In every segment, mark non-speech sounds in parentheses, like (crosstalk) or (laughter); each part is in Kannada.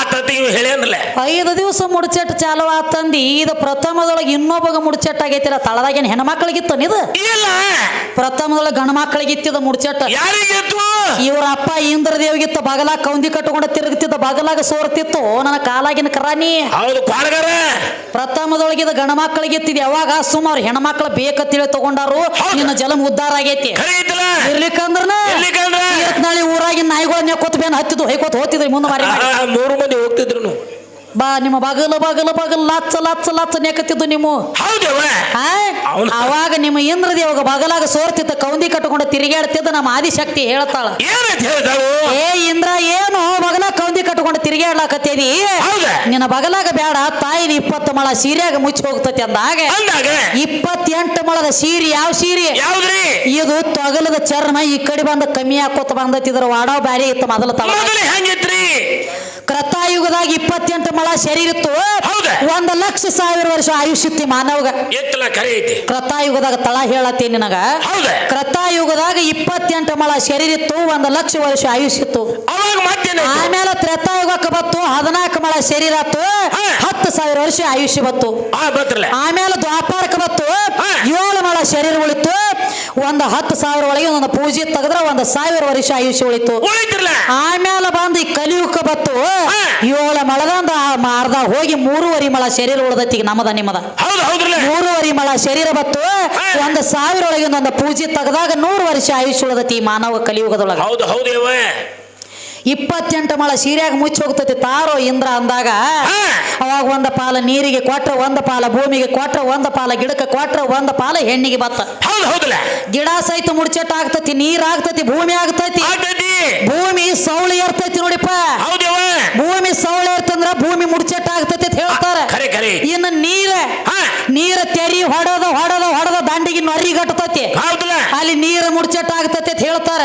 ಆತತಿ ಹೇಳೇನಲ್ಲ ಐದು ದಿವಸ ಮುಡ್ಚೆಟ್ ಚಾಲು ಆತಂದಿ. ಇದು ಪ್ರಥಮದೊಳಗೆ ಇನ್ನೊಬ್ಬಗ ಮುಡ್ಚೆಟ್ ಆಗೈತಿಲ್ಲ. ತಳದಾಗೇನು ಹೆಣ್ಮಕ್ಳಿಗಿತ್ತು ಇದು ಇಲ್ಲ. ಪ್ರಥಮದೊಳಗೆ ಗಣ ಮಕ್ಕಳಿಗಿತ್ತಿದ ಮುಡ್ಚೆಟ್. ಯಾರಿಗೆತ್ತು? ಇವ್ರ ಅಪ್ಪ ಇಂದ್ರದೇವಿಗಿತ್ತ. ಬಗಲಾಗ ಕೌಂದಿ ಕಟ್ಟಕೊಂಡು ತಿರುಗುತ್ತಿದ್ದ ಬಗಲಾಗ ಸೋರ್ತಿತ್ತು. ನನ್ನ ಕಾಲಾಗಿನ ಕರಾನಿ. ಹೌದು ಇದು ಪ್ರಥಮದೊಳಗಿದ ಗಂಡ ಮಕ್ಕಳಿಗಿತ್ತಿದ್ ಯಾವಾಗ? ಸುಮಾರು ಹೆಣ್ಮಕ್ಳ ಬೇಕ ತಿಳಿ ತಗೊಂಡಾರು. ನಿನ್ನ ಜಲಂ ಉದ್ದಾರ ಆಗೈತಿ. ನಾಳೆ ಊರಾಗಿನ ನಾಯಿಗಳನ್ನ ಕೊತ್ತ ಬೇನ್ ಹತ್ತಿದ್ದು ಹೈಕೋತ್ ಹೋತಿದ್ರಿ ಮುಂದೆ ಮಾರಿ ಮಾಡಿ. ಮೂರು ಮಂದಿ ಹೋಗ್ತಿದ್ರು. ಬಾ ನಿಮ್ಮ ಬಾಗಲ ಬಾಗಲ ಬಾಗಲ್ ಲಚ್ಚ ಲಚ್ಚ ಲಚ್ಚ ನೆಕತ್ತಿದ್ದು ನಿಮ್ಮ. ಹೌದವ ಆ? ಅವ್ನು- ಅವಾಗ ನಿಮ್ಮ ಇಂದ್ರದೇವಾಗ ಬಗಲಾಗ ಸೋರ್ತಿತ್ತ ಕೌಂದಿ ಕಟ್ಟಕೊಂಡು ತಿರುಗಾಡ್ತಿದ್ದ ನಮ್ಮ ಆದಿಶಕ್ತಿ ಹೇಳ್ತಾಳ. ಏನಂತ ಹೇಳ್ತಾಳು? ಏ ಇಂದ್ರ ಏನು ಬಗಲ ಕೌಂದಿ ಕಟ್ಟಕೊಂಡು ತಿರುಗಾಡ್ಲಾಕತ್ತೇದಿ ಹೌದಾ. ನಿನ್ನ ಬಗಲಾಗ ಬೇಡ ತಾಯಿನ ಇಪ್ಪತ್ತು ಮಳ ಸೀರೆಯಾಗ ಮುಚ್ಚಿ ಹೋಗ್ತತಿ ಅಂದಾಗ. ಅಂದಾಗ? ಇಪ್ಪತ್ತೆಂಟು ಮಳದ ಸೀರೆ ಯಾವ ಸೀರೆ? ಯಾವ್ದ್ರಿ? ಇದು ತೊಗಲದ ಚರ್ಮ ಈ ಕಡೆ ಬಂದ ಕಮ್ಮಿ ಹಾಕೋತ ಬಂದತಿ ಇದ್ರ ವಾಡಾವ್ ಬ್ಯಾರೆ ಇತ್ತು ಮೊದಲ ತಳ ಮೊದಲೇ ಹೆಂಗಿತ್ರಿ ಕೃತಾಯುಗದಾಗ ಇಪ್ಪತ್ತೆಂಟು ಮಳ ಶರೀರ ಇತ್ತು. ಹೌದಾ? ಒಂದ್ ಲಕ್ಷ ಸಾವಿರ ವರ್ಷ ಆಯುಷ್ ಇತ್ತು ಮಾನವಗ. ಎತ್ತಲ ಐತಿ. ಕೃತಾಯುಗದಾಗ ತಳ ಹೇಳತ್ತೀನಿ ನಿನಗ. ಕ್ರತಾಯುಗದಾಗ ಕೃತಾಯುಗದಾಗ ಇಪ್ಪತ್ತೆಂಟು ಮಳ ಶರೀರ ಇತ್ತು ಒಂದ್ ಲಕ್ಷ ವರ್ಷ ಆಯುಷ್ ಇತ್ತು. ಅವಾಗ ಮತ್ತೇನ ಆಮೇಲೆ ತ್ರೇತಾಯುಗಕ್ಕೆ ಬತ್ತು ಹದಿನಾಲ್ಕು ಮಳ ಶರೀರ ಆತು. ಹತ್ತು ಸಾವಿರ ವರ್ಷ ಆಯುಷ್ಯ ಬತ್ತು ಆಮೇಲೆ ದ್ವಾಪಾರಕ್ಕೆ ಬತ್ತು. ಏಳು ಮಳ ಶರೀರ ಉಳಿತು ಒಂದು ಹತ್ತು ಸಾವಿರ ಒಳಗೆ ಒಂದು ಪೂಜೆ ತೆಗೆದ್ರೆ ಒಂದು ಸಾವಿರ ವರ್ಷ ಆಯುಷ್ಯ ಉಳಿತು. ಆಮೇಲೆ ಬಂದು ಈ ಕಲಿಯುಗಕ್ಕೆ ಬತ್ತು ಏಳ ಮಳದಂದ ಮಾರ್ದ ಹೋಗಿ ಮೂರುವರೆ ಮಳ ಶರೀರ ಉಳ್ದೈತಿ ಈಗ ನಮ್ಮದ ನಿಮ್ಮದ. ಮೂರುವರೆ ಮಳ ಶರೀರ ಬತ್ತು. ಒಂದು ಸಾವಿರ ಒಳಗೆ ಒಂದು ಪೂಜೆ ತೆಗೆದಾಗ ನೂರು ವರ್ಷ ಆಯುಷ್ಯ ಉಳ್ದೈತಿ ಈ ಮಾನವ ಕಲಿಯುಗದೊಳಗ. ಹೌದು ಹೌದು ಯವ್ವ. ಇಪ್ಪತ್ತೆಂಟು ಮಳ ಸೀರೆಯಾಗ ಮುಚ್ಚಿ ಹೋಗ್ತೈತಿ. ತಾರೋ ಇಂದ್ರ ಅಂದಾಗ. ಅವಾಗ ಒಂದ ಪಾಲ ನೀರಿಗೆ ಕೊಟ್ರ ಒಂದ ಪಾಲ ಭೂಮಿಗೆ ಕೊಟ್ರ ಒಂದ ಪಾಲ ಗಿಡಕ್ಕೆ ಕೊಟ್ರ ಒಂದ ಪಾಲ ಹೆಣ್ಣಿಗೆ ಬತ್ತ. ಗಿಡ ಸಹಿತ ಮುಡ್ಚೆಟ್ ಆಗ್ತತಿ ನೀರ್ ಆಗ್ತತಿ ಭೂಮಿ ಆಗ್ತೈತಿ. ಭೂಮಿ ಸೌಳಿ ಇರ್ತೈತಿ ನೋಡಿಪ್ಪ. ಭೂಮಿ ಸೌಳಿ ಇರ್ತಂದ್ರ ಭೂಮಿ ಮುಡ್ಚೆಟ್ ಆಗ್ತತಿ ಅಂತ ಹೇಳ್ತಾರ. ಇನ್ನ ನೀರ ನೀರ ತೆರಿ ಹೊಡದ ಹೊಡದ ಹೊಡದ ದಂಡಿಗೆ ನರಿ ಗಟ್ಟತತಿ. ಅಲ್ಲಿ ನೀರ ಮುಡ್ಚೆಟ್ ಆಗ್ತತಿ ಅಂತ ಹೇಳ್ತಾರ.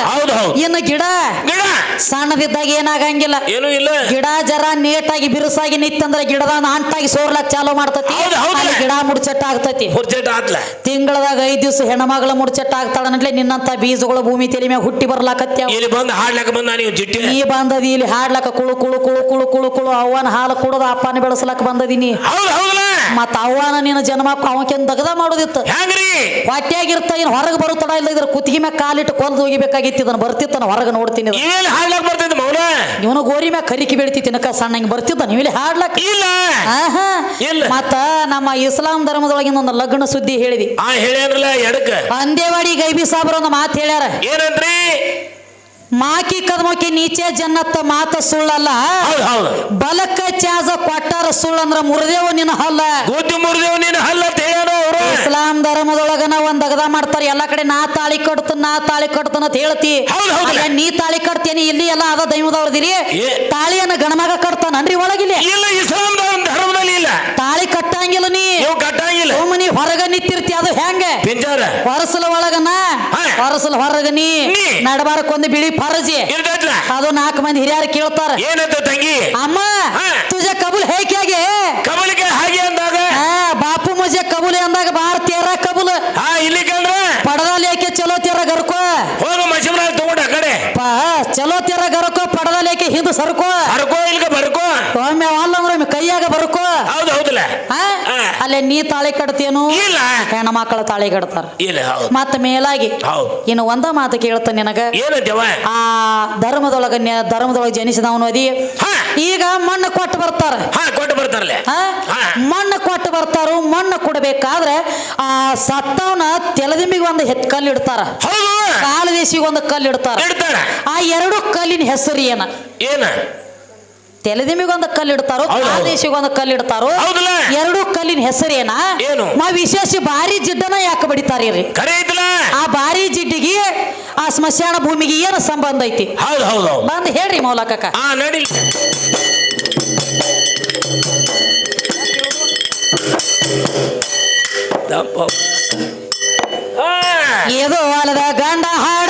ಇನ್ನು ಗಿಡ ಗಿಡ. ಸಣ್ಣದಿದ್ದಾಗ ಏನಾಗಂಗಿಲ್ಲ. ಏನು ಇಲ್ಲ. ಗಿಡ ಜರ ನೇಟಾಗಿ ಬಿರುಸಾಗಿ ನಿತ್ತಂದ್ರ ಗಿಡದ ಅಂಟಾಗಿ ಸೋರ್ಲಕ್ ಚಾಲು ಮಾಡ್ತತಿ. ಅಲ್ಲಿ ಗಿಡ ಮುಡ್ಚಟ್ಟ ಆಗ್ತತಿ ಹುರ್ಜೆಟ್ ಆತ್ಲ? ತಿಂಗಳದಾಗ ಐದ್ ದಿವಸ ಹೆಣ್ಮಗಳ ಮುಡ್ಚೆಟ್ ಆಗ್ತಾಳೆ ನಿನ್ನಂತ ಬೀಜಗಳು ಭೂಮಿ ತಲೆ ಮ್ಯಾಗ ಹುಟ್ಟಿ ಬರ್ಲಾಕತ್ಯಾವ. ಇಲ್ಲಿ ಬಂದು ಹಾಡ್ಲಕ್ಕ ಬಂದ ನೀವು ಜಿಟ್ಟಿ ನೀ ಬಂದದಿ ಇಲ್ಲಿ ಹಾಡ್ಲಕ್ಕ ಕುಳು ಕುಳು ಕುಳು ಕುಳು ಕುಳು ಕುಳು ಅವ್ವನ ಹಾಲು ಕುಡದ ಅಪ್ಪನ ಬೆಳೆಸ್ಲಕ್ ಬಂದದಿನಿ ಮತ್ತ ಅವ್ವನ ನಿನ್ನ ಜನ್ಮ ಅವಕೆನ್ ದಗದ ಮಾಡೋದಿತ್ತು. ಹೆಂಗ್ರಿ? ಹೊಟ್ಯಾಗಿರ್ತ ಏನ್ ಹೊರಗೆ ಬರುತ್ತಡ ಇಲ್ಲ ಇದ್ರ ಕುತ್ತಿಗೆ ಮ್ಯಾಗ ಕಾಲಿಟ್ಟು ಕೊಲ್ದು ಹೋಗಿಬೇಕಾಗಿತ್ತು ಇದನ್ನ ಬರ್ತಿತ್ತನ ಹೊರಗೆ ನೋಡ್ತೀನಿ ಹಾಡ್ಲಕ್ ಬರ್ತಿದ್ ಮೌನ? ಇವನು ಗೋರಿ ಮ್ಯಾಗ ಕರಿಕಿ ಬೆಳಿತಿ ತಿನ್ನಕ ಸಣ್ಣ ಹಿಂಗ್ ಬರ್ತಿದ್ದ ನೀವು ಇಲ್ಲಿ ಹಾಡ್ಲಕ್? ಇಲ್ಲ. ಆಹಾ. ಇಲ್ಲ. ಮತ್ತ ನಮ್ಮ ಇಸ್ಲಾಂ ಧರ್ಮದೊಳಗಿನ ಒಂದು ಲಗ್ನ ಸುದ್ದಿ ಹೇಳಿದಿ. ಆ ಹೇಳ್ಯಾನ್ರಲ್ಲ ಎಡಕ್ಕ. ಅಂದೇವಾಡಿ ಗೈಬಿ ಸಾಬ್ರ ಒಂದು ಮಾತು ಹೇಳ್ಯಾರ. ಏನಂದ್ರಿ? ಮಾಕಿ ಕದಮಕಿ ನೀಚೆ ಜನ್ನತ್ತ ಮಾತ ಸುಳ್ಳಲ್ಲ. ಬಲಕ್ಕ ಚಾಜ ಕೊಟ್ಟಾರ ಸುಳ್ಳಂದ್ರ ಮುರಿದೇವ ನಿನ್ನ ಹಲ್ಲ. ಗುದ್ದಿ ನಿನ್ನ ನೀನು ಹಲ್ಲ ಇಸ್ಲಾಂ ಧರ್ಮದೊಳಗನ ಒಂದ್ ಅಗದ ಮಾಡ್ತಾರ ಎಲ್ಲಾ ಕಡೆ ನಾ ತಾಳಿ ಕಟ್ತನ ನಾ ತಾಳಿ ಕಟ್ತನ ಅಂತ ಹೇಳ್ತಿ. ಹೌದ್ ಹೌದ್. ನೀ ತಾಳಿ ಕಟ್ತೇನಿ ಇಲ್ಲಿ ಎಲ್ಲ ಅದ ದೈವದವ್ರದಿರಿ. ತಾಳಿಯನ್ನ ಗಣಮಗ ಕಟ್ತಾನನ್ರಿ ಒಳಗಿಲ್ಲ ಇಲ್ಲ. ಇಸ್ಲಾಂ ಧರ್ಮದಲ್ಲಿ ಇಲ್ಲ. ತಾಳಿ ಕಟ್ಟಂಗಿಲ್ಲ ನೀ. ನೀವು ಕಟ್ಟಂಗಿಲ್ಲ. ಸುಮ್ಮನಿ ಹೊರಗ ನಿಂತಿರ್ತಿ ಅದು ಹೆಂಗ? ಹೊರಸಲ ಒಳಗನ ಹಾ. ಹೊರಸಲ ಹೊರಗ ನೀ. ನೀ. ನಡಬಾರಕ್ಕೊಂದು ಬಿಳಿ ಫರಜಿ ಅದು ನಾಲ್ಕು ಮಂದಿ ಹಿರಿಯರು ಕೇಳ್ತಾರ. ಏನಂತ ತಂಗಿ? ಅಮ್ಮ. ತುಜ ಕಬುಲ್ ಹೇಗೆ ಹಾಗೆ ಅಂದಾಗ? ಬಾಪು ಮುಜೆ ಕಬುಲ್ ಅಂದಾಗ ಬಾರ್ ತೇರ ಕಬುಲ್. ಹಾ ಇಲ್ಲಿ ಕಂದ್ರ ಪಡದ ಲೇಕೆ ಚಲೋ ತೇರ ಗರ್ಕೋ? ಹೋಗು ಮಶಿಮ್ರಾಜ್ ತಗೊಂಡ ಆ ಕಡೆ. ಚಲೋ ತೇರ ಗರ್ಕೋ ಪಡದ ಲೇಕೆ ಹಿಂದ್ ಸರ್ಕೋ? ಸರ್ಕೋ ಇಲ್ಲಿಗೆ ಬರ್ಕೋ. ಒಮ್ಮೆ ಅಲ್ಲ ಅಂದ್ರೆ ಒಮ್ಮೆ ಕೈಯಾಗ ಬರ್ಕೋ ಹಾ. ಅಲ್ಲೇ ನೀ ತಾಳಿ ಕಟ್ತೇನು ಇಲ್ಲ. ಹೆಣ್ಣ ಮಕ್ಕಳ ತಾಳಿ ಕಟ್ತಾರ. ಇಲ್ಲ ಹೌದು. ಮತ್ತ ಮೇಲಾಗಿ ಹೌದು. ಇನ್ನು ಒಂದ ಮಾತು ಕೇಳ್ತ ನಿನಗ. ಏನಂತವ ಆ ಧರ್ಮದೊಳಗ ಧರ್ಮದೊಳಗ ಜನಿಸಿದವನು ಅದಿ. ಈಗ ಮಣ್ಣು ಕೊಟ್ಟು ಬರ್ತಾರ. ಹಾ ಕೊಟ್ಟು ಬರ್ತಾರಲ್ಲ. ಮಣ್ಣು ಕೊಟ್ಟು ಬರ್ತಾರು ಮಣ್ಣು ಕೊಡಬೇಕಾದ್ರೆ ಆ ಸತ್ತವನ ತೆಲದಿಂಬಿಗೆ ಒಂದು ಹೆತ್ ಕಲ್ಲು ಇಡ್ತಾರ. ಹೌದು. ಕಾಲ ಒಂದು ಕಲ್ಲು ಇಡ್ತಾರ. ಆ ಎರಡು ಕಲ್ಲಿನ ಹೆಸರು ಏನ? ಏನ? ತೆಲದಿಂಬಿಗೆ ಒಂದು ಕಲ್ಲು ಇಡ್ತಾರೋ ಹೌದು, ಕಾಲ ಹೌದು. ದೇಶಿಗೆ ಒಂದು ಕಲ್ಲು ಇಡ್ತಾರೋ ಎರಡು ಕಲ್ಲಿನ ಹೆಸರೇನ? ಏನು? ಮಾ ವಿಶೇಷ ಭಾರಿ ಜಿಡ್ಡನ ಯಾಕೆ ಬಡಿತಾರಿ ರೀ? ಆ ಭಾರಿ ಜಿಡ್ಡಿಗೆ ಆ ಸ್ಮಶಾನ ಭೂಮಿಗೆ ಏನು ಸಂಬಂಧ ಐತಿ? ಹೌದು ಹೌದು ಹೌದು. ಬಂದ್ ಹೇಳ್ರಿ ಮೌಲಕಕ್ಕ. ಏದೋ ಅಲ್ಲದ ಗಂಡ ಹಾಡೋರಿ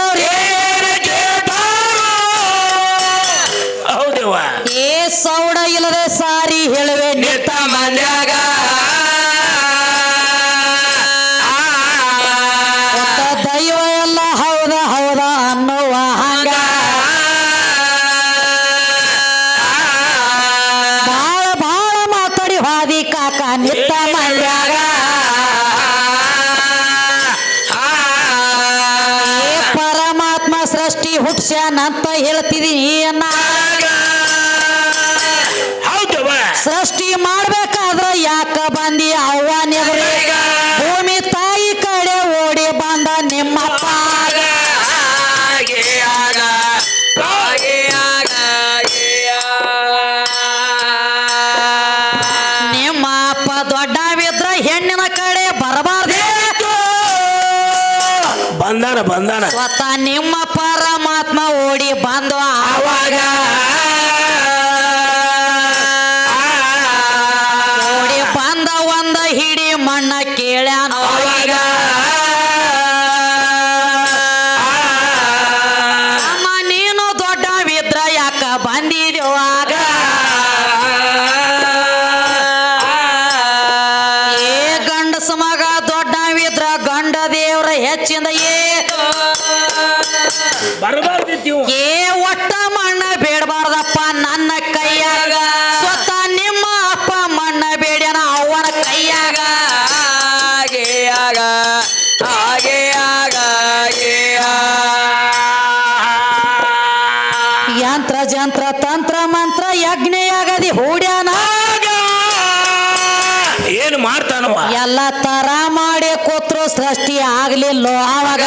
ನಿತ್ತ ಮಂದ್ಯಾಗ ಏ ಪರಮಾತ್ಮ ಸೃಷ್ಟಿ ಹುಟ್ಸ್ಯಾನಂತ ಹೇಳ್ತಿದೀನಿ ಬಂದಾನ ಬಂದಾನ. ಸ್ವತಃ ನಿಮ್ಮ ಪರಮಾತ್ಮ ಓಡಿ ಬಂದು ಆವಾಗ ಓಡಿ ಬಂದ ಒಂದ ಹಿಡಿ ಮಣ್ಣ ಕೇಳ್ಯಾನ. ಅವಾಗ ಅಮ್ಮ ನೀನು ದೊಡ್ಡವಿದ್ರ ಯಾಕ ಬಂದಿದ್ಯುವಾಗ ಏನು ಮಾಡ್ತಾನವ? ಎಲ್ಲ ತರ ಮಾಡಿ ಕೂತ್ರು ಸೃಷ್ಟಿ ಆಗ್ಲಿಲ್ಲೋ ಅವಾಗ.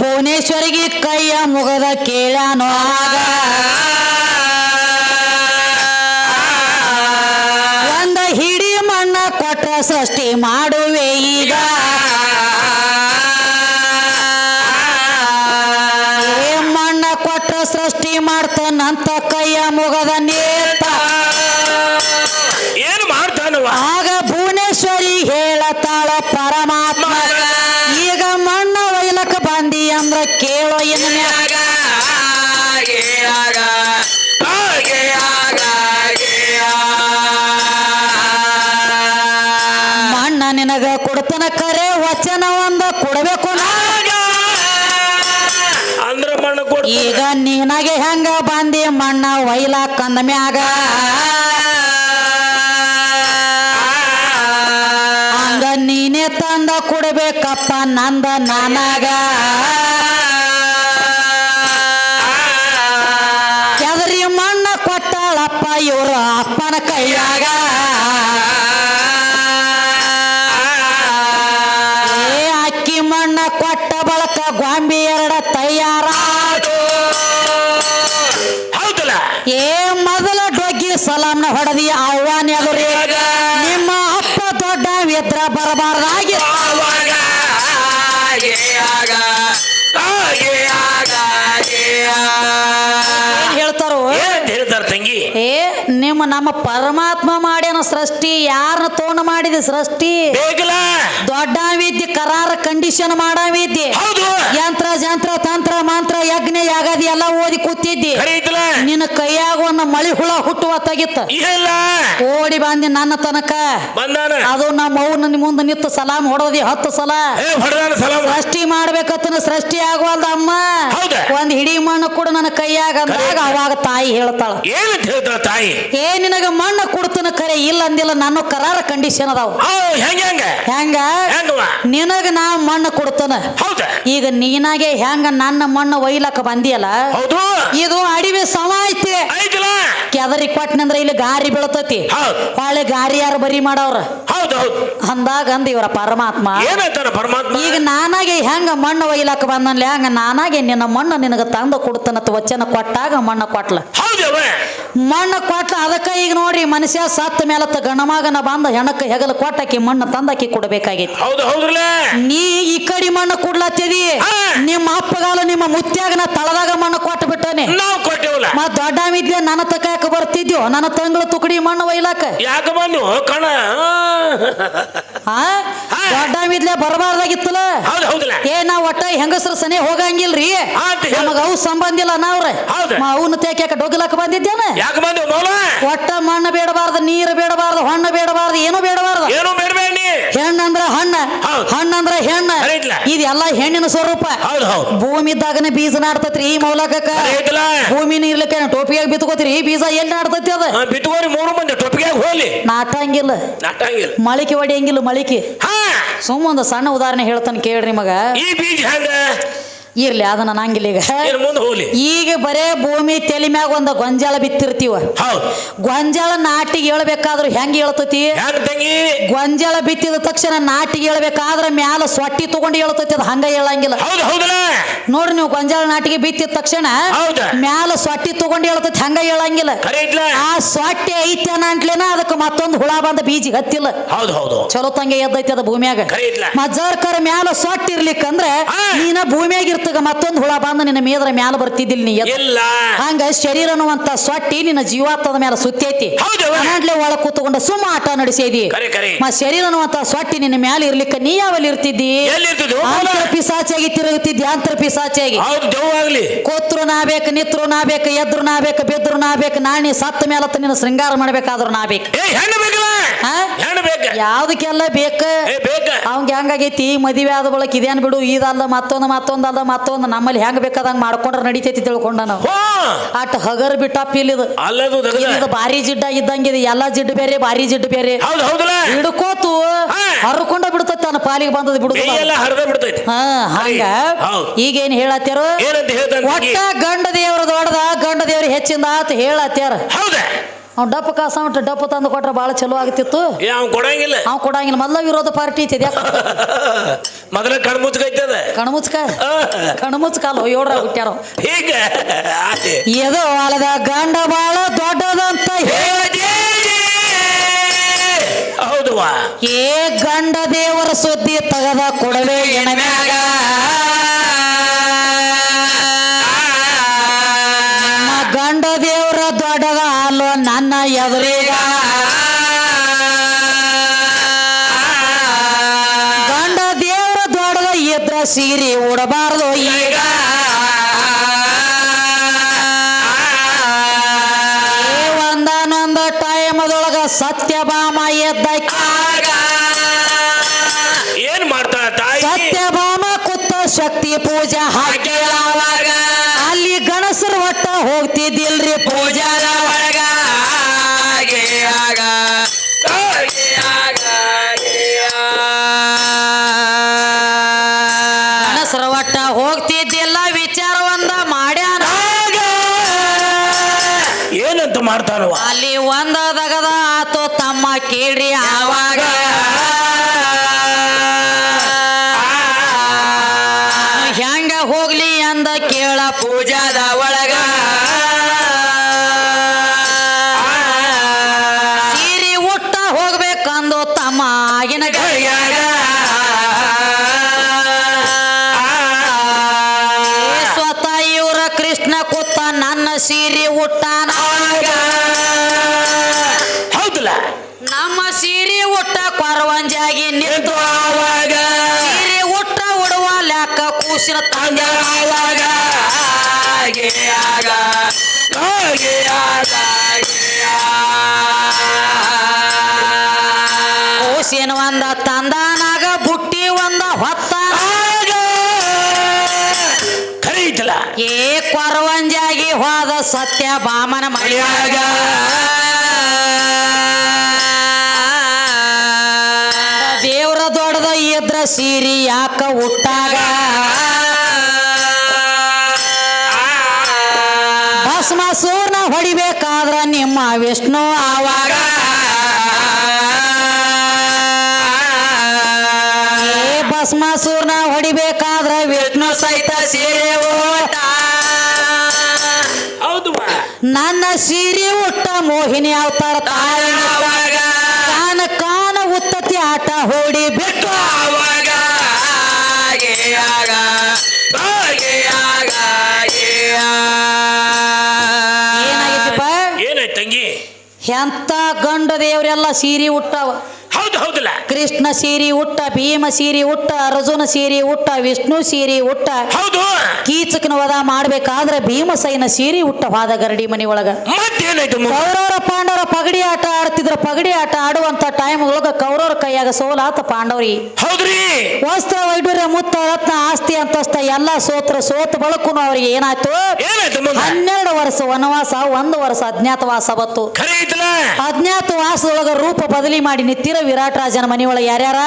ಭುವನೇಶ್ವರಿಗೆ ಕೈಯ ಮುಗದ ಕೇಳ್ಯಾನೋ ಕೊಡಬೇಕು. ಅಂದ್ರ ಮಣ್ಣು ಕೊಡ್ತ ಈಗ ನೀನಾಗೆ ಹೆಂಗ ಬಂದಿ ಮಣ್ಣ ವೈಲ ಕಂದ ಮ್ಯಾಗ ಹಂಗ ನೀನೇ ತಂದ ಕೊಡ್ಬೇಕಪ್ಪ ನಂದ ನನಗ ಬರಬಾರ್ದಾಗಿ. ಹೇಳ್ತಾರೋ? ಹೇಳ್ತಾರ ತಂಗಿ? ಏ ನಿಮ್ಮ ನಮ್ಮ ಪರಮಾತ್ಮ ಮಾಡ್ಯಾನ ಸೃಷ್ಟಿ ಯಾರನ್ನ ತೋಣ ಮಾಡಿದ ಸೃಷ್ಟಿ? ದೊಡ್ಡ ವಿದ್ಯೆ ಕರಾರ ಕಂಡೀಷನ್ ಮಾಡವಿದ್ದಿ. ಯಂತ್ರ ಜಂತ್ರ ತಂತ್ರ ಮಂತ್ರ ಯಜ್ಞ ಯಾಗದಿ ಎಲ್ಲ ಓದಿ ಕೂತಿದ್ದಿ. ನಿನ್ನ ಕೈಯಾಗ ಒಂದು ಮಳಿ ಹುಳ ಹುಟ್ಟುವ ತೆಗಿತ್ತ. ಓಡಿ ಬಂದಿ ನನ್ನ ತನಕ. ಅದು ನಮ್ಮ ಅವ್ನ ಮುಂದೆ ನಿತ್ತು ಸಲಾಮ್ ಹೊಡೋದಿ ಹತ್ತು ಸಲ. ಸೃಷ್ಟಿ ಮಾಡ್ಬೇಕತ್ತ ಸೃಷ್ಟಿ ಆಗುವಲ್ದ ಅಮ್ಮ? ಒಂದ್ ಹಿಡಿ ಮಣ್ಣು ಕೂಡ ನನ್ನ ಕೈಯಾಗ ಅಂದಾಗ ಅವಾಗ ತಾಯಿ ಹೇಳ್ತಾಳ ತಾಯಿ? ಏ ನಿನಗ ಮಣ್ಣು ಕೊಡ್ತನ ಕರೆ ಇಲ್ಲ ಅಂದಿಲ್ಲ ನಾನು ಕರಾರ ಕಂಡೀಷನ್ ಅದಾವ. ಹೆಂಗ ನಿನಗ ನಾ ಮಣ್ಣು ಕೊಡ್ತನ. ಈಗ ನೀನಾಗೆ ಹೆಂಗ ನನ್ನ ಮಣ್ಣು ಒಯ್ಲಕ್ಕ ಬಂದಿಯಲ್ಲ? ಇದು ಅಡಿವೆ ಸಮ ಐತಿ. ಕೆದರಿ ಕೊಟ್ಟನಂದ್ರ ಇಲ್ಲಿ ಗಾರಿ ಬೀಳ್ತತಿ. ಒಳ್ಳೆ ಗಾರಿ ಯಾರು ಬರಿ ಮಾಡವ್ರ ಅಂದಾಗ ಅಂದ ಇವರ ಪರಮಾತ್ಮ. ಈಗ ನಾನಾಗೆ ಹೆಂಗ ಮಣ್ಣು ಒಯ್ಲಾಕ ಬಂದನ್ಲೆ ಹಂಗ ನಾನಾಗೆ ನಿನ್ನ ಮಣ್ಣು ನಿನಗ ತಂದು ಕೊಡ್ತನ ವಚನ ಕೊಟ್ಟಾಗ ಮಣ್ಣು ಕೊಟ್ಲ. ಮಣ್ಣು ಕೊಟ್ಟ ಅದಕ್ಕೆ ಈಗ ನೋಡ್ರಿ ಮನುಷ್ಯ ಸತ್ತ ಮೇಲತ್ತ ಗಣಮಗನ ಬಂದ ಹೆಣಕ್ಕೆ ಹೆಗಲ ಕೊಟ್ಟಾಕಿ ಮಣ್ಣು ತಂದಾಕಿ ಕೊಡಬೇಕಾಗೈತಿ. ಹೌದು ಹೌದ್ರಲ್ಲ? ನೀ ಈ ಕಡಿ ಮಣ್ಣು ಕೊಡ್ಲತ್ತಿದಿ? ನಿಮ್ಮ ಅಪ್ಪಗಾಲ ನಿಮ್ಮ ಮುತ್ಯಾಗ ನಾ ತಳದಾಗ ಮಣ್ಣು ಕೊಟ್ಟು ಬಿಟ್ಟನೆ ನಾವು ಕೊಟ್ಟೇವಲ್ಲ? ಮತ್ ದೊಡ್ಡ ಮಿದ್ಲೆ ನನ್ನ ತಕಾಕ ಬರ್ತಿದ್ಯೋ? ನನ್ನ ತಂಗಳ ತುಕಡಿ ಮಣ್ಣು ಒಯ್ಲಾಕ. ಯಾಕ ಬಂದು ಕಣ. ಆ? ದೊಡ್ಡ ಮಿದ್ಲೆ ಬರಬಾರ್ದಾಗಿತ್ತಲ್ಲ? ಹೌದು ಹೌದಲ್ಲ? ಏ ನಾ ಒಟ್ಟ ಹೆಂಗಸ್ರ ಸನೆ ಹೋಗಂಗಿಲ್ರಿ. ನಮಗ ಅವು ಸಂಬಂಧ ಇಲ್ಲ ನಾವ್ರೆ. ಅವನ ತೇಕ ಡೊಗ್ಲಾಕ ಬಂದಿದ್ದೇನ? ಯಾಕ ಬಂದು ಮೌಲ ಒಟ್ಟ ಮಣ್ಣ ಬೇಡಬಾರ್ದು ನೀರು ಬೇಡಬಾರ್ದು ಹಣ್ಣು ಬೇಡಬಾರ್ದು ಏನು ಬೇಡಬಾರ್ದು. ಏನು ಬೇಡಬೇಡಿ. ಹೆಣ್ಣು ಅಂದ್ರೆ ಹಣ್ಣ. ಹಣ್ಣಂದ್ರ ಹೆಣ್ಣ? ಇದೆಲ್ಲ ಹೆಣ್ಣಿನ ಸ್ವರೂಪ. ಭೂಮಿ ಇದ್ದಾಗನೆ ಬೀಜ ನಾಡ್ತತ್ರಿ ಈ ಮೌಲಕಕ್ಕ. ಭೂಮಿ ನೀರ್ಲಿಕ್ಕೆ ಟೋಪಿಯಾಗಿ ಬಿತ್ಕೋತೀರಿ ಬೀಜ ಎಲ್ಲಿ ನಾಡ್ತತಿ ಅದ? ಬಿತ್ಕೋರಿ ಮೂರು ಮಂದಿ ಟೋಪಿಯಾಗಿ ಹೋಲಿ ನಾಟಂಗಿಲ್ಲ. ನಾಟಂಗಿಲ್ಲ. ಮಳಿಕೆ ಹೊಡಿಯಂಗಿಲ್ಲ ಮಳಿಕೆ. ಸುಮ್ಮ ಒಂದು ಸಣ್ಣ ಉದಾಹರಣೆ ಹೇಳ್ತಾನೆ ಕೇಳ್ರಿ ಮಗ. ಈ ಬೀಜ ಹೆಂಗ? ಇರ್ಲಿ ಅದನ್ನ ನಂಗಿಲ್ಲ ಈಗ. ಮುಂದೆ ಈಗ ಬರೇ ಭೂಮಿ ತೆಲಿ ಮ್ಯಾಗ ಒಂದ ಗೊಂಜಾಳ ಬಿತ್ತಿರ್ತೀವ. ಹೌದು. ಗೊಂಜಾಳ ನಾಟಿಗೆ ಹೇಳ್ಬೇಕಾದ್ರೂ ಹೆಂಗ್ ಹೇಳ್ತತಿ? ಹೆಂಗ ತಂಗಿ? ಗೊಂಜಾಳ ಬಿತ್ತಿದ ತಕ್ಷಣ ನಾಟಿಗೆ ಹೇಳ್ಬೇಕಾದ್ರ ಮ್ಯಾಲ ಸೊಟ್ಟಿ ತಗೊಂಡು ಹೇಳ್ತತಿ ಅದು ಹಂಗ ಹೇಳಂಗಿಲ್ಲ. ಹೌದು ಹೌದಲ್ಲ ನೋಡ್ರಿ ನೀವು ಗೊಂಜಾಳ ನಾಟಿಗೆ ಬಿತ್ತಿದ ತಕ್ಷಣ ಹೌದು. ಮ್ಯಾಲ ಸೊಟ್ಟಿ ತಗೊಂಡು ಹೇಳ್ತತಿ ಹಂಗ ಹೇಳಂಗಿಲ್ಲ. ಆ ಸೊಟ್ಟಿ ಐತನ ಅಂಟ್ಲೇನ ಅದಕ್ಕೆ ಮತ್ತೊಂದು ಹುಳ ಬಂದ ಬೀಜ ಹತ್ತಿಲ್ಲ. ಹೌದು ಹೌದು. ಚಲೋ ತಂಗೆ ಎದ್ದೈತಿ ಅದ ಭೂಮಿಯಾಗ. ಮಜಾರ್ಕರ ಮ್ಯಾಲ ಸೊಟ್ಟಿ ಇರ್ಲಿಕ್ಕಂದ್ರ. ನೀನ ಭೂಮಿಯಾಗ ಇರ್ತಗ ಮತ್ತೊಂದು ಹುಳ ಬಂದು ನಿನ್ನ ಮೇದ್ರ ಮ್ಯಾಲ ಬರ್ತಿದ್ದಿಲ್ಲ ನೀ. ಇಲ್ಲ. ಹಂಗ ಶರೀರ ಅನ್ನುವಂತ ಸೊಟ್ಟಿ ನಿನ್ನ ಜೀವಾತ್ಮದ ಮೇಲೆ ಸುತ್ತೈತಿ. ಹೌದು. ಒಳ ಕೂತ್ಕೊಂಡ ಸುಮ್ಮ ಆಟ ನಡೆಸಿದಿ. ಮ ಶರೀರ ಅನ್ನುವಂತ ಸೊಟ್ಟಿ ನಿನ್ನ ಮ್ಯಾಲ ಇರ್ಲಿಕ್ಕೆ ನೀ ಯಾವಲ್ಲಿ ಇರ್ತಿದ್ದಿ? ಆಂತರ ಪಿಸಾಚಾಗಿ ತಿರುಗುತ್ತಿದ್ದಿ ಅಂತರ ಪಿಸಾಚಾಗಿ ಕೂತ್ರು ನಾ ಬೇಕು ನಿತ್ರು ನಾ ಬೇಕು ಎದ್ರು ನಾ ಬೇಕು ಬಿದ್ರು ನಾ ಬೇಕು ನಾಣಿ ಸತ್ತ ಮೇಲತ್ತ ನಿನ್ನ ಶೃಂಗಾರ ಮಾಡ್ಬೇಕಾದ್ರು ನಾ ಬೇಕು. ಬೇಕ ಯಾವ್ದಕ್ಕೆಲ್ಲ ಬೇಕ? ಅವಂಗ ಹೆಂಗಾಗೈತಿ? ಮದುವೆ ಆದ ಬಳಕ ಇದೇನ್ ಬಿಡು ಇದಲ್ಲ ಮತ್ತೊಂದು ಮತ್ತೊಂದಲ್ಲ ಮತ್ತೊಂದು. ನಮ್ಮಲ್ಲಿ ಹೆಂಗ್ ಬೇಕಾದಂಗ ಮಾಡ್ಕೊಂಡ್ರೆ ನಡಿತೈತಿ ತಿಳ್ಕೊಂಡ ನಾವು. ಅಟ್ ಹಗರ್ ಬಿಟ್ಟಪ್ಪ ಇಲ್ಲಿದು. ದಗದ. ಇದು ಭಾರಿ ಜಿಡ್ಡ ಇದ್ದಂಗಿದೆ ಎಲ್ಲಾ ಜಿಡ್ಡು ಬೇರೆ ಭಾರಿ ಜಿಡ್ಡು ಬೇರೆ. ಹಿಡ್ಕೋತು. ಹರ್ಕೊಂಡ ಬಿಡ್ತೈತಿ ತನ್ನ ಪಾಲಿಗೆ ಬಂದದ ಬಿಡುದು ಹಾ ಹಂಗ? ಈಗ ಈಗೇನ್ ಹೇಳತ್ತಾರ ಒಟ್ಟ ಗಂಡ ದೇವ್ರ ದೊಡ್ಡದ ಗಂಡ ದೇವ್ರ ಹೆಚ್ಚಿಂದ ಆತ ಹೇಳತ್ಯಾರ. ಹೌದ ಅವ್ ಡಪ್ಪ ಕಾಸ ಉಂಟು ಡಪ್ಪ ತಂದು ಕೊಟ್ರೆ ಬಾಳ ಚಲೋ ಆಗ್ತಿತ್ತು. ಏ ಅವ್ನ್ ಕೊಡಂಗಿಲ್ಲ. ಅವ್ ಕೊಡಂಗಿಲ್ಲ. ಮೊದಲ ವಿರೋಧ ಪಾರ್ಟಿ ಐತಿ (laughs) ಮೊದಲ ಮೊದಲ ಕಣ್ಮುಚ್ಕೈತದ ಕಣ್ಮುಚ್ಕ? ಕಣ್ಮುಚ್ಕಲ್ಲ ಏಳ್ರ ಹುಟ್ಟ್ಯಾರ. ಹೀಗ. ಎದು ಹೊಲದ ಗಂಡ ಬಾಳ ದೊಡ್ಡದಂತ ಹೇಳ ಹೌದುವಾ ಏ ಗಂಡ ದೇವರ ಸುದ್ದಿ ತಗದ ಕೊಡವೆ ಎಣಮ್ಯಾಗ ಎದುರಿಗ ಗಂಡ ದೇವರ ದೊಡ್ಡದ ಇದ್ರ ಸೀರಿ ಉಡಬಾರ್ದು ಈಗ. ಒಂದಾನೊಂದ ಟೈಮದೊಳಗ ಸತ್ಯಭಾಮ ಎದ್ದ ಏನ್ ಮಾಡ್ತಾಳ ತಾಯಿ? ಸತ್ಯಭಾಮ ಕುತ್ತ ಶಕ್ತಿ ಪೂಜಾ ಹಾಕಿ. ಅಲ್ಲಿ ಗಣಸರ ಒಟ್ಟ ಹೋಗ್ತಿದ್ದಿಲ್ರಿ ಸೀರೆ ಉಟ್ಟಾನ ಹೌದಲ್ಲ? ನಮ್ಮ ಸೀರೆ ಉಟ್ಟ ಕೊರವಂಜಾಗಿ ನಿಂತು ಆವಾಗ? ಸೀರೆ ಉಟ್ಟ ಉಡುವ ಲೆಕ್ಕ ಕೂಸಿನ ತಂದ. ಆವಾಗ? ಹಾಗೆ ಆಗ. ಸತ್ಯ ಬಾಮನ ಮಳಿಯಾಗ ದೇವ್ರ ದೊಡ್ಡದ ಇದ್ರ ಸೀರಿ ಯಾಕ ಹುಟ್ಟಾಗ? ಭಸ್ಮಾಸೂರ್ನ ಹೊಡಿಬೇಕಾದ್ರ ನಿಮ್ಮ ವಿಷ್ಣು ಆವಾಗ? ಭಸ್ಮ ಸೂರ್ಣ ಹೊಡಿಬೇಕಾದ್ರ ವಿಷ್ಣು ಸಹಿತ ಸೀರೆ ಓಟ ನನ್ನ ಸೀರೆ ಉಟ್ಟ ಮೋಹಿನಿ ಅವತಾರ ಕಾನ ಕಾನ ಉತ್ತತಿ ಆಟ ಹೋಡಿ ಬಿಟ್ಟು. ಏನಾಗಿತ್ತಪ್ಪ? ತಂಗಿ? ಎಂತ ಗಂಡ ದೇವ್ರೆಲ್ಲ ಸೀರೆ ಉಟ್ಟಾವ. ಹೌದು ಹೌದಲ್ಲ. ಕೃಷ್ಣ ಸೀರಿ ಉಟ್ಟ ಭೀಮ ಸೀರಿ ಉಟ್ಟ ಅರ್ಜುನ ಸೀರಿ ಉಟ್ಟ ವಿಷ್ಣು ಸೀರಿ ಉಟ್ಟ. ಹೌದು. ಕೀಚಕನ ವಧ ಮಾಡ್ಬೇಕಾದ್ರೆ ಭೀಮಸೈನ ಸೀರಿ ಉಟ್ಟ ವಾದ ಗರಡಿ ಮನಿ ಒಳಗ ಮತ್ತೇನಾಯ್ತು? ಕೌರವರ ಪಾಂಡವರ ಪಗಡಿ ಆಟ ಆಡ್ತಿದ್ರ. ಪಗಡಿ ಆಟ ಆಡುವಂತ ಟೈಮ್ ಒಳಗ ಕೌರವರ ಕೈಯಾಗ ಸೋಲಾತ ಪಾಂಡವರಿ. ಹೌದ್ರಿ. ವಸ್ತ್ರ ವೈಡೂರ್ಯ ಮುತ್ತ ರತ್ನ ಆಸ್ತಿ ಅಂತಸ್ತ ಎಲ್ಲಾ ಸೋತ್ರ ಸೋತ ಬಳಕುನು ಅವ್ರಿಗೆ ಏನಾಯ್ತು? ಹನ್ನೆರಡು ವರ್ಷ ವನವಾಸ ಒಂದು ವರ್ಷ ಅಜ್ಞಾತವಾಸ ಬತ್ತು ಅಜ್ಞಾತವಾಸದೊಳಗ ರೂಪ ಬದಲಿ ಮಾಡಿ ನಿತ್ತಿರ ವಿರಾಟ್ ರಾಜನ ಮನೆಯೊಳಗೆ ಯಾರ್ಯಾರ?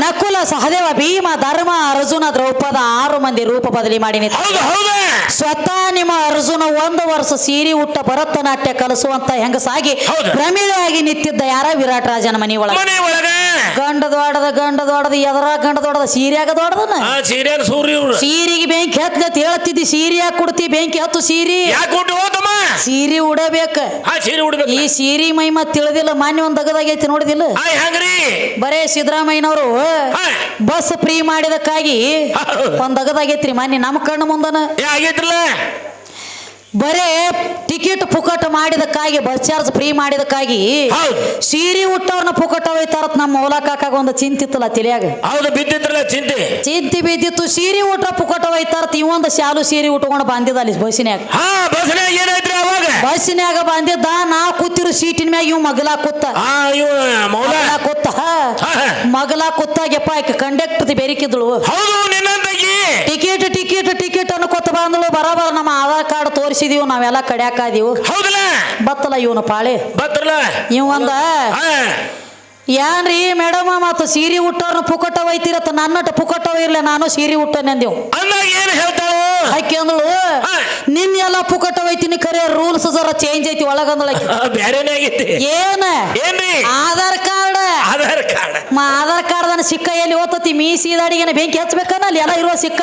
ನಕುಲ ಸಹದೇವ ಭೀಮ ಧರ್ಮ ಅರ್ಜುನ ದ್ರೌಪದ ಆರು ಮಂದಿ ರೂಪ ಬದಲಿ ಮಾಡಿ ಸ್ವತಃ ನಿಮ್ಮ ಅರ್ಜುನ ಒಂದು ವರ್ಷ ಸೀರಿ ಉಟ್ಟ ಭರತನಾಟ್ಯ ಕಲಿಸುವಂತ ಹೆಂಗಸಾಗಿ ಹೌದು. ಭ್ರಮಿಳೆಯಾಗಿ ನಿಂತಿದ್ದ ಯಾರ ವಿರಾಟ್ ರಾಜನ ಗಂಡ ದೊಡ್ಡದ ಗಂಡ ದೊಡ್ಡದ ಎದರ ಗಂಡ ದೊಡ್ಡದ ಸೀರೆಯಾಗ ದೊಡ್ಡದನ? ಆ ಸೀರಿಯಲ್ ಸೂರ್ಯ ಇವ್ರು. ಸೀರೆಗೆ ಬೆಂಕಿ ಹೇಳ್ತಿದ್ದಿ ಸೀರೆ ಯಾಕೆ ಕೊಡ್ತಿ ಬೆಂಕಿ ಹತ್ತು ಸೀರಿ. ಯಾಕೆ ಕೊಟ್ಟು ಹೋದಮ್ಮ ಸೀರೆ ಉಡಬೇಕ. ಆ ಸೀರೆ ಉಡ್ಬೇಕು. ಈ ಸೀರೆ ಮೈಮ ತಿಳಿದಿಲ್ಲ ಮಾನ್ಯ ಒಂದ್ ದಗದಾಗೈತಿ ನೋಡಿದಿಲ್ಲ? ಆ ಹೆಂಗ್ರಿ. ಬರೇ ಸಿದ್ದರಾಮಯ್ಯನವರು ಹಾ. ಬಸ್ ಫ್ರೀ ಮಾಡಿದಕ್ಕಾಗಿ. ಒಂದ್ ದಗದಾಗೈತ್ರಿ ಮಾನ್ಯ ನಮ್ಮ ಕಣ್ಣು ಮುಂದನ. ಏ ಆಗೈತ್ರಲ್ಲ? ಬರೇ ಟಿಕೆಟ್ ಪುಕಟ ಮಾಡಿದಕ್ಕಾಗಿ ಬಸ್ ಚಾರ್ಜ್ ಫ್ರೀ ಮಾಡಿದಕ್ಕಾಗಿ ಸೀರೆ ಉಟ್ಟವ್ರನ್ನ ಪುಕಟ ಒಯ್ತಾರತ್ ನಮ್ಮ ಮೌಲ ಕಾಕಾಗ ಒಂದು ಚಿಂತಿತ್ತಲ್ಲ ತಿಳಿಯಾಗ ಹೌದು ಬಿದ್ದಿತ್ತಲ್ಲ ಚಿಂತೆ. ಚಿಂತಿ ಬಿದ್ದಿತ್ತು ಸೀರೆ ಊಟ ಪುಕಟ ಹೋಯ್ತಾರ ಇವೊಂದು ಶಾಲು ಸೀರೆ ಉಟ್ಕೊಂಡು ಬಂದಿದ್ದ ಅಲ್ಲಿ ಬಸ್ಸಿನ್ಯಾಗ. ಅವಾಗ? ಬಸ್ಸಿನ್ಯಾಗ ಬಂದಿದ್ದ ನಾ ಕೂತಿರು ಸೀಟಿನ ಮ್ಯಾಗ ಇವ್ ಮಗಲ ಕೂತ. ಆ ಇವ ಮೌಲ? ಮಗಲ ಕೂತ. ಮಗಲ ಕೂತಾಗೆಪ್ಪ ಆಕೆ ಕಂಡಕ್ಟರ್ ಬೇರಿಕಿದ್ಳು. ಹೌದು ಟಿಕೆಟ್ ಟಿಕೆಟ್ ಟಿಕೆಟ್ ಅನ್ಕೋತ ಬಂದಳು. ಬರಬರ ನಮ್ಮ ಆಧಾರ್ ಕಾರ್ಡ್ ತೋರಿಸಿದೀವಿ ನಾವೆಲ್ಲ ಕಡ್ಯಾಕಾದೀವು ಹೌದಲ್ಲ? ಬತ್ತಲ್ಲ ಇವನು ಪಾಳೆ. ಬತ್ರಲ್ಲ ಇವಂದ ಏನ್ರಿ ಮೇಡಮ್ ಮತ್ತು ಸೀರೆ ಉಟ್ಟವ್ರನ್ನ ಪುಕಟ ಒಯ್ತಿರತ್ತ ನನ್ನಟ ಪುಕಟ ಇರ್ಲಿ ನಾನು ಸೀರೆ ಉಟ್ಟನೆಂದೆವು ಅಂದಾಗ ಏನ್ ಹೇಳ್ತಾಳು? ಆಕೆ ಅಂದಳು ನಿನ್ನ ಪುಕಟ ಒಯ್ತೀನಿ ಕರೆ ರೂಲ್ಸ್ ಜರ ಚೇಂಜ್ ಐತಿ ಒಳಗಂದಳ (laughs) ಬ್ಯಾರೇನೇ ಆಗೈತಿ? ಏನ? ಏನ್ರಿ? ಆಧಾರ್ ಕಾರ್ಡ್. ಆಧಾರ್ ಕಾರ್ಡ್. ಮ ಆಧಾರ್ ಕಾರ್ಡ್ದನ ಸಿಕ್ಕ ಎಲ್ಲಿ ಓದ್ತತಿ ಮೀ ಸೀದಾಡಿಗೆನ ಬೆಂಕಿ ಹಚ್ಬೇಕನ್ನ ಅಲ್ಲಿ? ಎಲ್ಲ ಇರುವ ಸಿಕ್ಕ?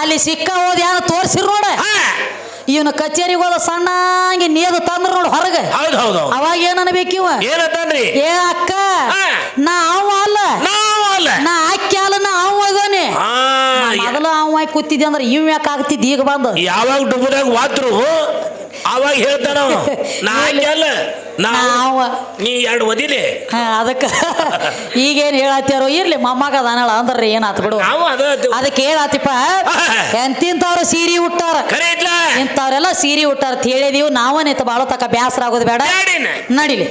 ಅಲ್ಲಿ ಸಿಕ್ಕ ಓದಿ ಯಾರು ತೋರ್ಸಿರ್ ನೋಡ. ಇವನು ಕಚೇರಿಗೆ ಹೋದ ಸಣ್ಣಂಗೆ ನೀರು ತಂದ್ರ ನೋಡು ಹೊರಗೆ. ಹೌದು ಹೌದು ಅವಾಗ ಏನ್ ಅನ್ಬೇಕಿವ ಏನಂತಾನ್ರಿ ಏ ಅಕ್ಕ. ನಾ ಅವ ಅಲ್ಲ. ನಾವು ಅಲ್ಲ. ನಾ ಅಕ್ಕಿ ಅಲ್ಲ ನಾ ಅವ ಅದಾನೆ. ಹಾ ಮೊದಲು ಅವ ಕೂತಿದ್ದೆ ಅಂದ್ರೆ ಇವ್ ಯಾಕೆ ಆಗ್ತಿದ್ದ? ಈಗ ಬಂದು. ಯಾವಾಗ ಡುಬ್ಬದಾಗ ವಾತ್ರು ಅವಾಗ ಹೇಳ್ತಾನ. ನಾ (laughs) ಅಲ್ಲ ನಾ ಎರಡು ಒದಿಲಿ ಹಾ, ಅದಕ್ಕ. (laughs) ಈಗೇನ್ ಹೇಳತ್ತಾರೋ ಇರ್ಲಿ ಮೊಮ್ಮಗ ಅದಾನಳ ಅಂದ್ರೆ ಏನಾತ್ ಬಿಡು. ನಾವು ಅದ. ಅದಕ್ಕೆ ಹೇಳತ್ತಿಪ್ಪ (laughs) ಎಂತಿಂತವ್ರು ಸೀರಿ ಉಟ್ಟಾರ? ಇಂತವ್ರೆಲ್ಲ ಸೀರಿ ಇಂಥವ್ರೆಲ್ಲ ಸೀರೆ ಉಟ್ಟಾರ. ಅಂತ ಹೇಳಿದೀವಿ ನಾವೇ ನಿಂತ ಬಾಳೋ ತಕ ಬ್ಯಾಸರ ಆಗೋದು ಬೇಡ? ನಡಿಲಿ.